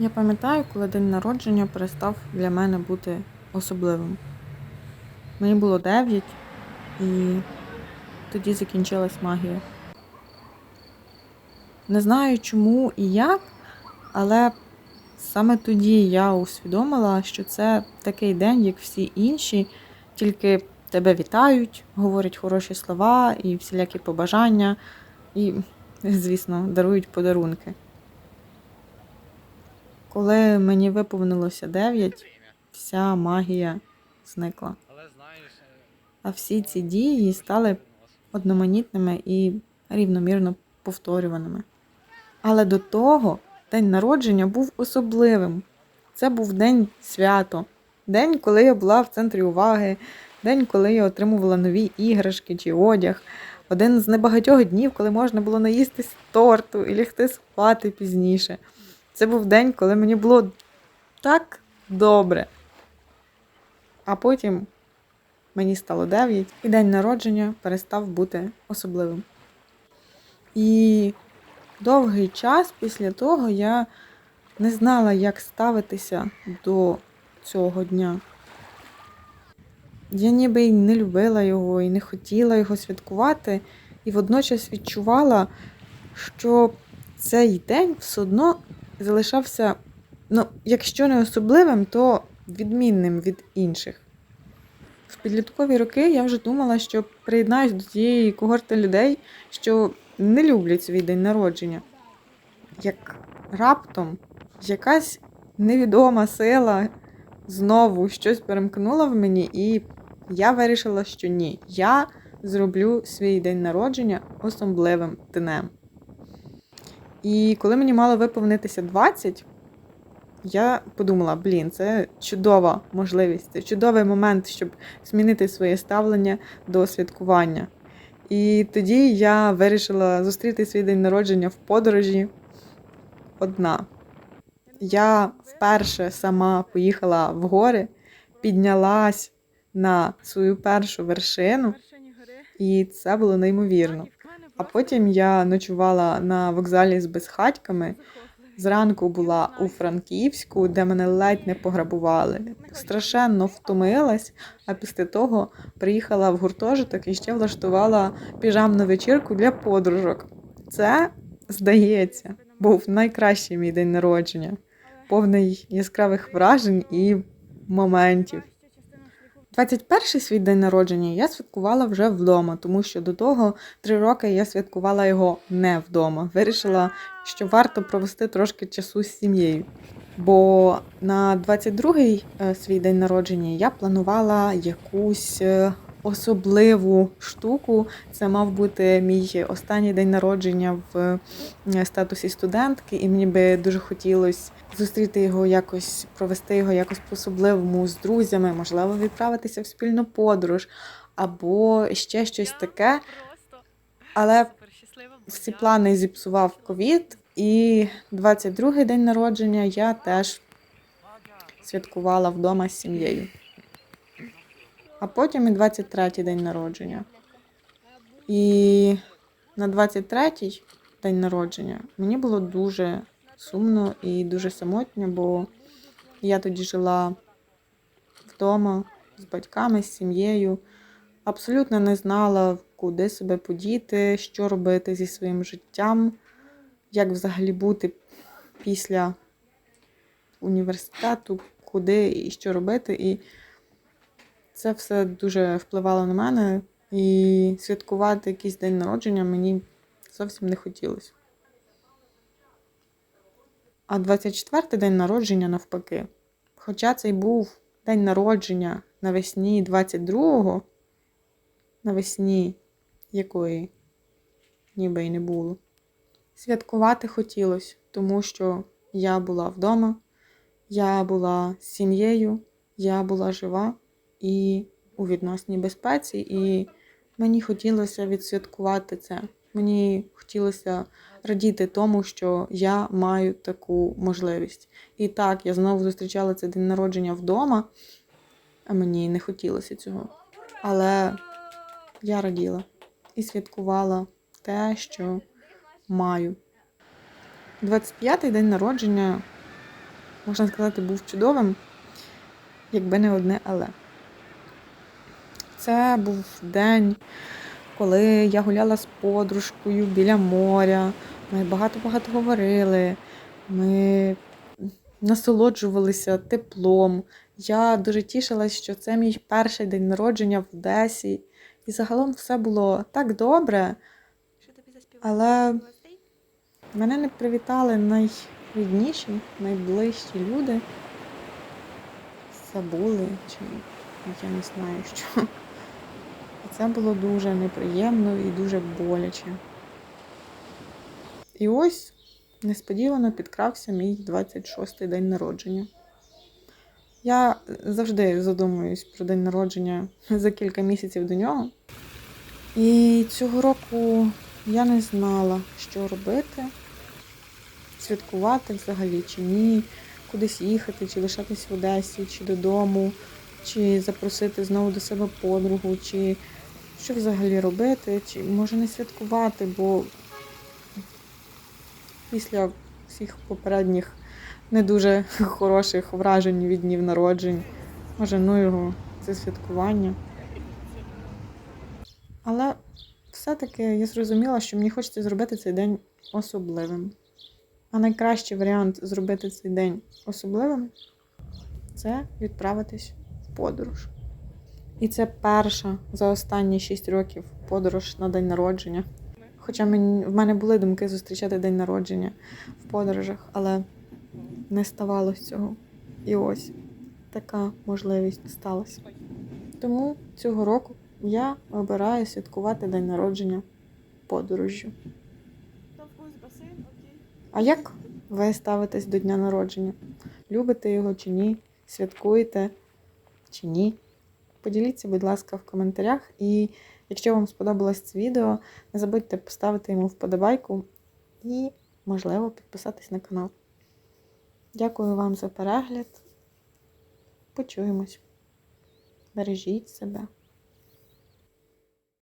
Я пам'ятаю, коли день народження перестав для мене бути особливим. Мені було 9, і тоді закінчилась магія. Не знаю чому і як, але саме тоді я усвідомила, що це такий день, як всі інші, тільки тебе вітають, говорять хороші слова і всілякі побажання, і, звісно, дарують подарунки. Коли мені виповнилося 9, вся магія зникла. А всі ці дії стали одноманітними і рівномірно повторюваними. Але до того день народження був особливим. Це був день свято, день, коли я була в центрі уваги, день, коли я отримувала нові іграшки чи одяг. Один з небагатьох днів, коли можна було наїстись торту і лягти спати пізніше. Це був день, коли мені було так добре. А потім мені стало 9, і день народження перестав бути особливим. І довгий час після того я не знала, як ставитися до цього дня. Я ніби й не любила його і не хотіла його святкувати, і водночас відчувала, що цей день все одно залишався, ну, якщо не особливим, то відмінним від інших. В підліткові роки я вже думала, що приєднаюсь до тієї когорти людей, що не люблять свій день народження. Як раптом якась невідома сила знову щось перемкнула в мені, і я вирішила, що ні, я зроблю свій день народження особливим днем. І коли мені мало виповнитися 20, я подумала: блін, це чудова можливість, це чудовий момент, щоб змінити своє ставлення до святкування. І тоді я вирішила зустріти свій день народження в подорожі одна. Я вперше сама поїхала в гори, піднялась на свою першу вершину, і це було неймовірно. А потім я ночувала на вокзалі з безхатьками. Зранку була у Франківську, де мене ледь не пограбували. Страшенно втомилась, а після того приїхала в гуртожиток і ще влаштувала піжамну вечірку для подружок. Це, здається, був найкращий мій день народження, повний яскравих вражень і моментів. 21-й свій день народження я святкувала вже вдома, тому що до того три роки я святкувала його не вдома. Вирішила, що варто провести трошки часу з сім'єю. Бо на 22-й е, свій день народження я планувала якусь е, особливу штуку. Це мав бути мій останній день народження в е, статусі студентки, і мені би дуже хотілося зустріти його якось, провести його якось по-особливому з друзями, можливо, відправитися в спільну подорож або ще щось таке. Але всі плани зіпсував ковід, і 22-й день народження я теж святкувала вдома з сім'єю. А потім і 23-й день народження. І на 23-й день народження мені було дуже сумно і дуже самотньо, бо я тоді жила вдома з батьками, з сім'єю. Абсолютно не знала, куди себе подіти, що робити зі своїм життям, як взагалі бути після університету, куди і що робити. І це все дуже впливало на мене. І святкувати якийсь день народження мені зовсім не хотілося. А 24-й день народження навпаки. Хоча це й був день народження навесні 22-го, навесні якої ніби й не було. Святкувати хотілося, тому що я була вдома, я була з сім'єю, я була жива і у відносній безпеці, і мені хотілося відсвяткувати це. Мені хотілося радіти тому, що я маю таку можливість. І так, я знову зустрічала цей день народження вдома, а мені не хотілося цього. Але я раділа і святкувала те, що маю. 25-й день народження можна сказати, був чудовим, якби не одне але. Це був день, коли я гуляла з подружкою біля моря. Ми багато-багато говорили. Ми насолоджувалися теплом. Я дуже тішилась, що це мій перший день народження в Одесі. І загалом все було так добре. Але мене не привітали найрідніші, найближчі люди. Забули, чи я не знаю що. Це було дуже неприємно і дуже боляче. І ось несподівано підкрався мій 26-й день народження. Я завжди задумуюсь про день народження за кілька місяців до нього. І цього року я не знала, що робити, святкувати взагалі чи ні, кудись їхати, чи лишатись в Одесі, чи додому, чи запросити знову до себе подругу, чи що взагалі робити, чи може не святкувати, бо після всіх попередніх не дуже хороших вражень від днів народжень. Може, ну його це святкування. Але все-таки я зрозуміла, що мені хочеться зробити цей день особливим. А найкращий варіант зробити цей день особливим це відправитись в подорож. І це перша за останні 6 років подорож на день народження. Хоча мені, в мене були думки зустрічати день народження в подорожах, але не ставалося цього. І ось така можливість сталася. Тому цього року я обираю святкувати день народження подорожжю. А як ви ставитесь до дня народження? Любите його чи ні? Святкуєте чи ні? Поділіться, будь ласка, в коментарях. І якщо вам сподобалось це відео, не забудьте поставити йому вподобайку і, можливо, підписатись на канал. Дякую вам за перегляд. Почуємось. Бережіть себе.